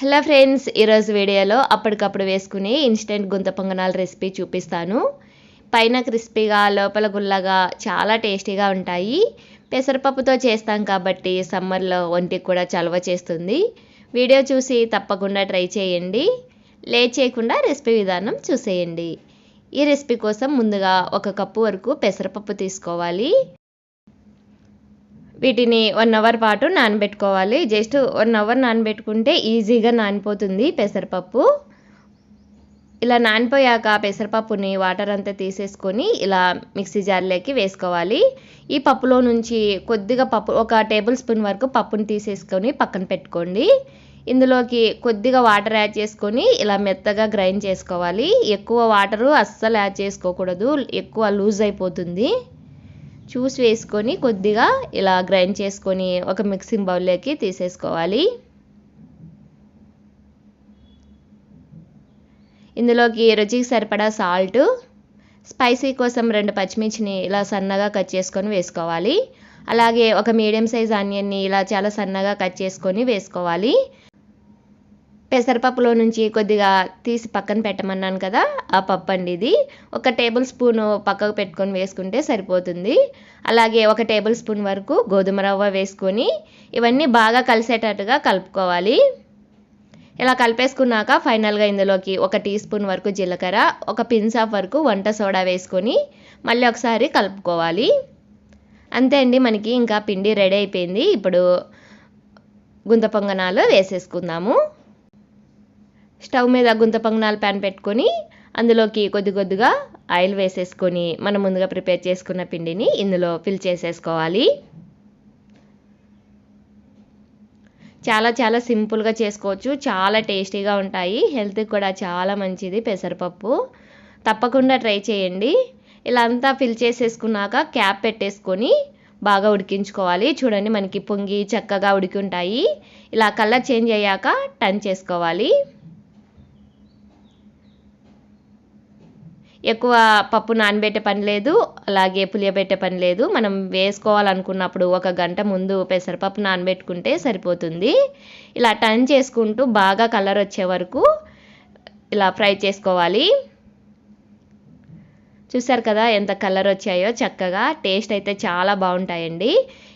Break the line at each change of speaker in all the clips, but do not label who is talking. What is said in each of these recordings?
Hello friends ఈరోజు వీడియోలో అప్పటికప్పుడు వేసుకునే ఇన్స్టెంట్ గుంత పొంగనాల రెసిపీ చూపిస్తాను. పైన క్రిస్పీగా లోపల గుల్లగా చాలా టేస్టీగా ఉంటాయి. పెసరపప్పుతో చేస్తాం కాబట్టి సమ్మర్లో ఒంటికి కూడా చలవ చేస్తుంది. వీడియో చూసి తప్పకుండా ట్రై చేయండి. లేట్ చేయకుండా రెసిపీ విధానం చూసేయండి. ఈ రెసిపీ కోసం ముందుగా ఒక కప్పు వరకు పెసరపప్పు తీసుకోవాలి. వీటిని వన్ అవర్ పాటు నానబెట్టుకోవాలి. జస్ట్ వన్ అవర్ నానబెట్టుకుంటే ఈజీగా నానిపోతుంది పెసరపప్పు. ఇలా నానిపోయాక పెసరపప్పుని వాటర్ అంతా తీసేసుకొని ఇలా మిక్సీ జార్లోకి వేసుకోవాలి. ఈ పప్పులో నుంచి కొద్దిగా పప్పు ఒక టేబుల్ స్పూన్ వరకు పప్పుని తీసేసుకొని పక్కన పెట్టుకోండి. ఇందులోకి కొద్దిగా వాటర్ యాడ్ చేసుకొని ఇలా మెత్తగా గ్రైండ్ చేసుకోవాలి. ఎక్కువ వాటరు అస్సలు యాడ్ చేసుకోకూడదు. ఎక్కువ లూజ్ అయిపోతుంది. చూసి వేసుకొని కొద్దిగా ఇలా గ్రైండ్ చేసుకొని ఒక మిక్సింగ్ బౌల్లోకి తీసేసుకోవాలి. ఇందులోకి రుచికి సరిపడా సాల్ట్ స్పైసీ కోసం రెండు పచ్చిమిర్చిని ఇలా సన్నగా కట్ చేసుకొని వేసుకోవాలి. అలాగే ఒక మీడియం సైజ్ ఆనియన్ని ఇలా చాలా సన్నగా కట్ చేసుకొని వేసుకోవాలి. పెసరపప్పులో నుంచి కొద్దిగా తీసి పక్కన పెట్టమన్నాను కదా ఆ పప్పు అండి ఇది. ఒక టేబుల్ స్పూన్ పక్కకు పెట్టుకొని వేసుకుంటే సరిపోతుంది. అలాగే ఒక టేబుల్ స్పూన్ వరకు గోధుమ రవ్వ వేసుకొని ఇవన్నీ బాగా కలిసేటట్టుగా కలుపుకోవాలి. ఇలా కలిపేసుకున్నాక ఫైనల్గా ఇందులోకి ఒక టీ స్పూన్ వరకు జీలకర్ర ఒక పిన్స్ ఆఫ్ వరకు వంట సోడా వేసుకొని మళ్ళీ ఒకసారి కలుపుకోవాలి. అంతే అండి మనకి ఇంకా పిండి రెడీ అయిపోయింది. ఇప్పుడు గుంత పొంగనాలు వేసేసుకుందాము. స్టవ్ మీద గుంత పొంగనాలు ప్యాన్ పెట్టుకొని అందులోకి కొద్ది కొద్దిగా ఆయిల్ వేసేసుకొని మనం ముందుగా ప్రిపేర్ చేసుకున్న పిండిని ఇందులో ఫిల్ చేసేసుకోవాలి. చాలా చాలా సింపుల్గా చేసుకోవచ్చు. చాలా టేస్టీగా ఉంటాయి. హెల్త్కి కూడా చాలా మంచిది. పెసరపప్పు తప్పకుండా ట్రై చేయండి. ఇలా అంతా ఫిల్ చేసేసుకున్నాక క్యాప్ పెట్టేసుకొని బాగా ఉడికించుకోవాలి. చూడండి మనకి పొంగి చక్కగా ఉడికి ఉంటాయి. ఇలా కలర్ చేంజ్ అయ్యాక టర్న్ చేసుకోవాలి. ఎక్కువ పప్పు నానబెట్టే పని లేదు అలాగే పులియబెట్టే పని లేదు. మనం వేసుకోవాలనుకున్నప్పుడు ఒక గంట ముందు పెసరపప్పు నానబెట్టుకుంటే సరిపోతుంది. ఇలా టర్న్ చేసుకుంటూ బాగా కలర్ వచ్చే వరకు ఇలా ఫ్రై చేసుకోవాలి. చూసారు కదా ఎంత కలర్ వచ్చాయో చక్కగా టేస్ట్ అయితే చాలా బాగుంటాయండి.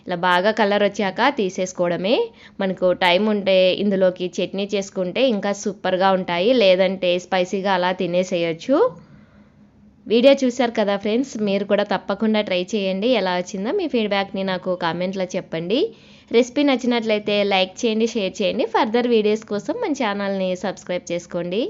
ఇలా బాగా కలర్ వచ్చాక తీసేసుకోవడమే. మనకు టైం ఉంటే ఇందులోకి చట్నీ చేసుకుంటే ఇంకా సూపర్గా ఉంటాయి. లేదంటే స్పైసీగా అలా తినేసేయచ్చు. వీడియో చూశారు కదా ఫ్రెండ్స్ మీరు కూడా తప్పకుండా ట్రై చేయండి. ఎలా వచ్చిందో మీ ఫీడ్బ్యాక్ని నాకు కామెంట్లో చెప్పండి. రెసిపీ నచ్చినట్లయితే లైక్ చేయండి షేర్ చేయండి. ఫర్దర్ వీడియోస్ కోసం మన ఛానల్ని సబ్స్క్రైబ్ చేసుకోండి.